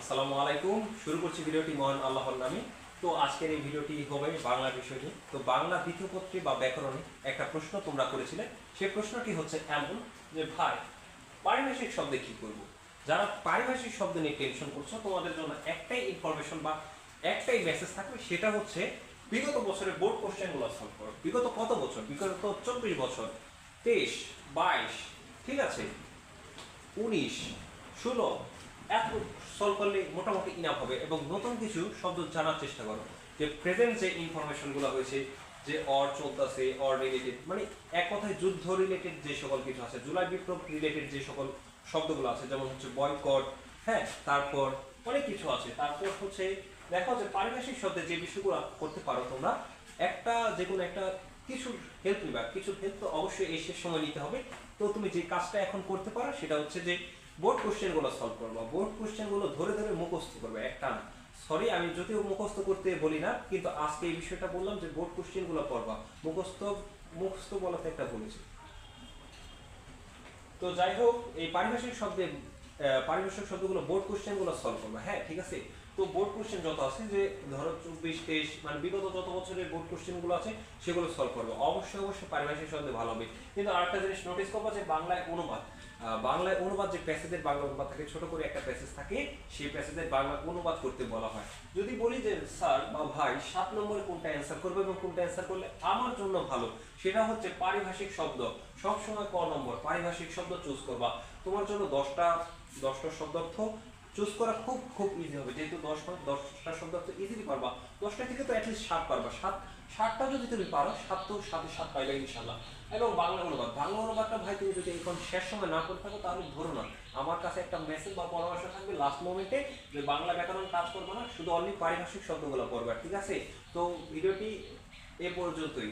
আসসালামু আলাইকুম। শুরু করছি ভিডিওটি মহান আল্লাহর নামে। তো আজকের এই ভিডিওটি হবে বাংলা বিষয় নিয়ে। তো বাংলা দ্বিতীয়পত্রে বা ব্যাকরণে একটা প্রশ্ন তোমরা করেছিলে। সেই প্রশ্নটি হচ্ছে এমন যে, ভাই, পারিভাষিক শব্দে কি করব? যারা পারিভাষিক শব্দ নিয়ে টেনশন করছ, তোমাদের জন্য একটাই ইনফরমেশন বা একটাই মেসেজ থাকবে, সেটা হচ্ছে, বিগত বছরের বোর্ড কোশ্চেনগুলো সলভ করো। বিগত কত বছর? বিগত চব্বিশ বছর। তেইশ, বাইশ, ঠিক আছে? উনিশ, ষোলো এত সলভ করলে মোটামুটি ইনাফ হবে এবং নতুন কিছু শব্দ জানার চেষ্টা করো। যে প্রেজেন্ট যে ইনফরমেশনগুলো হয়েছে, যে অর চলতেছে অর রিলেটেড মানে এক কথায় যুদ্ধ রিলেটেড যে সকল কিছু আছে, জুলাই বিপ্লব রিলেটেড যে সকল শব্দগুলো আছে, যেমন হচ্ছে বয়কট হ্যাঁ তারপর অনেক কিছু আছে। তারপর হচ্ছে দেখো যে পারিভাষিক শব্দে যে বিষয়গুলো করতে পারো তোমরা, একটা যে কোনো একটা কিছু হেল্প নিবা। কিছু হেল্প তো অবশ্যই এই শেষ সময় নিতে হবে। তো তুমি যে কাজটা এখন করতে পারো সেটা হচ্ছে যে বোর্ড কোশ্চেনগুলো সলভ করব। বোর্ড কোশ্চেনগুলো ধরে ধরে মুখস্থ করবে, একটা না। সরি আমি যদিও মুখস্থ করতে বলি না, কিন্তু আজকে এই বিষয়টা বললাম যে বোর্ড কোশ্চেনগুলো পড়বা। মুখস্থ মুখস্থ বলাতে একটা বলেছি তো যাই হোক, এই পারিভাষিক শব্দে পারিভাষিক শব্দগুলো বোর্ড কোশ্চেনগুলো সলভ করবে। হ্যাঁ ঠিক আছে? তো বোর্ড কোশ্চেন যত আছে যে, ধরো চব্বিশ, তেইশ মানে বিগত যত বছরের বোর্ড কোশ্চেনগুলো আছে, সেগুলো সলভ করবে। অবশ্যই অবশ্যই পারিভাষিক শব্দে ভালো হবে। কিন্তু আরেকটা জিনিস নোটিস করব যে, বাংলায় অনুবাদ। বাংলায় অনুবাদ যে প্যাসেজের বাংলা অনুবাদ থাকে, ছোট করে একটা প্যাসেজ থাকে, সেই প্যাসেজের বাংলা অনুবাদ করতে বলা হয়। যদি বলি যে, স্যার বা ভাই, সাত নম্বরে কোনটা অ্যান্সার করবে এবং কোনটা অ্যান্সার করলে আমার জন্য ভালো? সেটা হচ্ছে পারিভাষিক শব্দ। সবসময় ক নম্বর? পারিভাষিক শব্দ চুজ করবা। তোমার জন্য দশটা দশটা শব্দার্থ চুজ করা খুব খুব ইজি হবে। যেহেতু দশ দশটা শব্দার্থ ইজিলি পারবা। দশটা থেকে তো অ্যাটলিস্ট সাত পারবা। সাত, সাতটা যদি তুমি পারো, সাত তো সাথে সাত পাইবে ইনশাল্লাহ এবং বাংলা অনুবাদ। বাংলা অনুবাদটা ভাই তুমি যদি এখন শেষ সময় না করে থাকো, তাহলে ধরো না। আমার কাছে একটা মেসেজ বা পরামর্শ থাকবে লাস্ট মোমেন্টে যে বাংলা ব্যাকরণ কাজ করবে না, শুধু অনলি পারিভাষিক শব্দগুলো পড়বে, ঠিক আছে? তো ভিডিওটি এ পর্যন্তই।